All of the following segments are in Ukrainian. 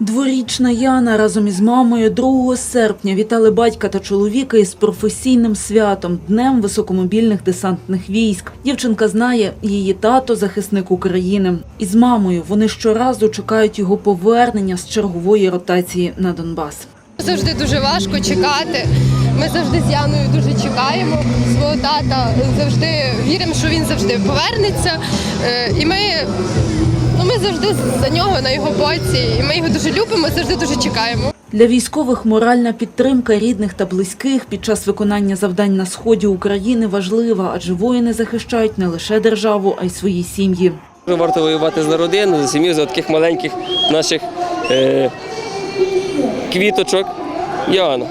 Дворічна Яна разом із мамою 2 серпня вітали батька та чоловіка із професійним святом Днем високомобільних десантних військ. Дівчинка знає, її тато захисник України. Із мамою вони щоразу чекають його повернення з чергової ротації на Донбас. Завжди дуже важко чекати. Ми завжди з Яною дуже чекаємо свого тата. Завжди віримо, що він завжди повернеться. Е, І ми завжди за нього на його боці. І ми його дуже любимо, завжди дуже чекаємо. Для військових моральна підтримка рідних та близьких під час виконання завдань на сході України важлива, адже воїни захищають не лише державу, а й свої сім'ї. Варто воювати за родину, за сім'ю, за таких маленьких наших е, квіточок. Яна.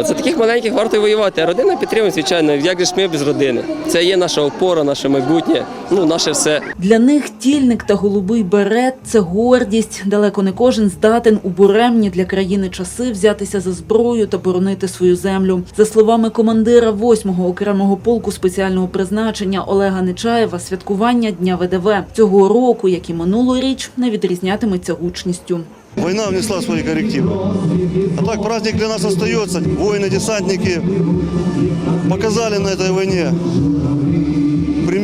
За таких маленьких варто воювати. А родина підтримує, звичайно. Як же ж ми без родини? Це є наша опора, наше майбутнє, ну наше все. Для них тільник та голубий берет це гордість. Далеко не кожен здатен у буремні для країни часи взятися за зброю та боронити свою землю. За словами командира 8-го окремого полку спеціального призначення Олега Нечаєва, святкування дня ВДВ цього року, як і минулоріч, не відрізнятиметься гучністю. Война внесла свои коррективы. А так праздник для нас остается. Воины-десантники показали на этой войне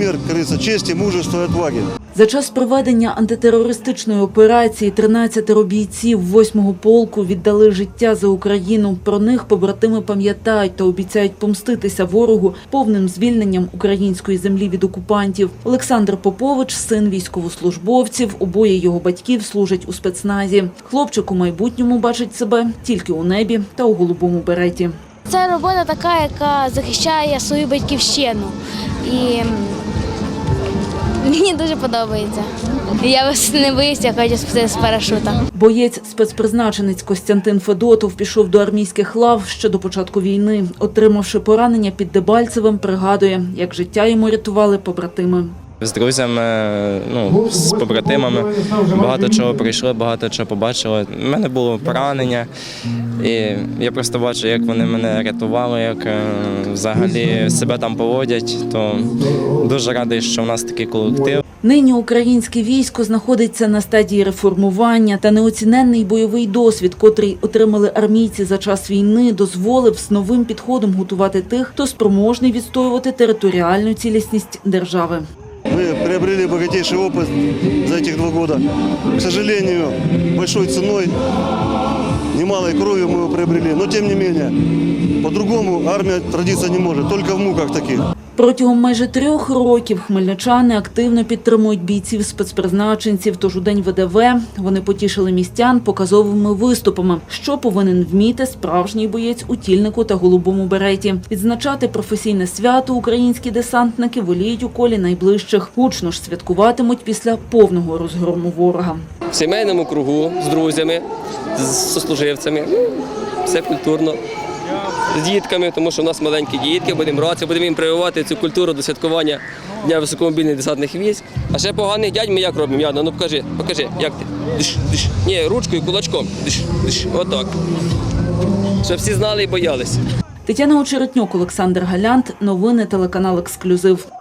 пример, как говорится, чести, мужества и отваги. За час проведення антитерористичної операції 13 бійців 8-го полку віддали життя за Україну. Про них побратими пам'ятають та обіцяють помститися ворогу повним звільненням української землі від окупантів. Олександр Попович, син військовослужбовців, обоє його батьків служать у спецназі. Хлопчик у майбутньому бачить себе тільки у небі та у голубому береті. Це робота така, яка захищає свою батьківщину. І мені дуже подобається. Я вас не боюсь, я хочу спустити з парашута. Боєць спецпризначенець Костянтин Федотов пішов до армійських лав ще до початку війни. Отримавши поранення під Дебальцевим, пригадує, як життя йому рятували побратими. З друзями, ну, з побратимами багато чого пройшли, багато чого побачили. У мене було поранення, і я просто бачу, як вони мене рятували, як е, взагалі себе там поводять. То дуже радий, що в нас такий колектив. Нині українське військо знаходиться на стадії реформування та неоціненний бойовий досвід, котрий отримали армійці за час війни, дозволив з новим підходом готувати тих, хто спроможний відстоювати територіальну цілісність держави Мы приобрели богатейший опыт за этих два года. К сожалению, большой ценой, немалой кровью мы его приобрели. Но тем не менее, по-другому армия родиться не может, только в муках таких. Протягом майже трьох років хмельничани активно підтримують бійців спецпризначенців. Тож у день ВДВ вони потішили містян показовими виступами, що повинен вміти справжній боєць у тільнику та голубому береті. Відзначати професійне свято українські десантники воліють у колі найближчих. Гучно ж святкуватимуть після повного розгрому ворога. В сімейному кругу з друзями, з сослуживцями. Все культурно. З дітками, тому що в нас маленькі дітки, будемо радитися, будемо їм прививати цю культуру до святкування Дня високомобільних десантних військ. А ще поганих дядь ми як робимо? Яна, ну покажи, покажи, як ти? Диш, диш. Ні, ручкою, кулачком. Диш, диш. Отак. Щоб всі знали і боялися. Тетяна Очеретнюк, Олександр Галянт. Новини телеканал Ексклюзив.